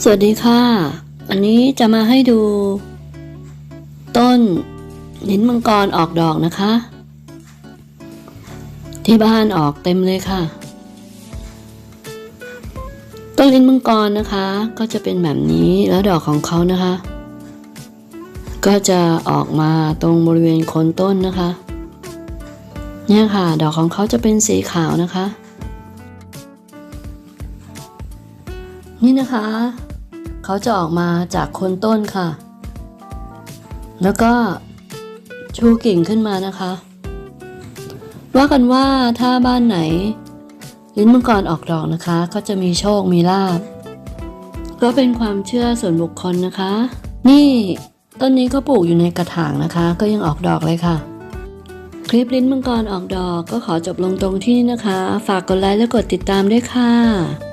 สวัสดีค่ะ อันนี้จะมาให้ดู ต้นลิ้นมังกรออกดอกนะคะ ที่บ้านออกเต็มเลยค่ะ ต้นลิ้นมังกรนะคะ ก็จะเป็นแบบนี้แล้วดอกของเขานะคะ ก็จะออกมาตรงบริเวณโคนต้นนะคะ เนี่ยค่ะ ดอกของเขาจะเป็นสีขาวนะคะ นี่นะคะ เขาจะออกมาจากโคนต้นค่ะ แล้วก็ชูกิ่งขึ้นมานะคะ ว่ากันว่าถ้าบ้านไหน ลิ้นมังกรออกดอกนะคะ ก็จะมีโชคมีลาบก็เป็นความเชื่อส่วนบุคคลนะคะ นี่ต้นนี้ก็ปลูกอยู่ในกระถางนะคะ ก็ยังออกดอกเลยค่ะ คลิปลิ้นมังกรออกดอกก็ขอจบลงตรงที่นี้นะคะ ฝากกดไลค์และกดติดตามด้วยค่ะ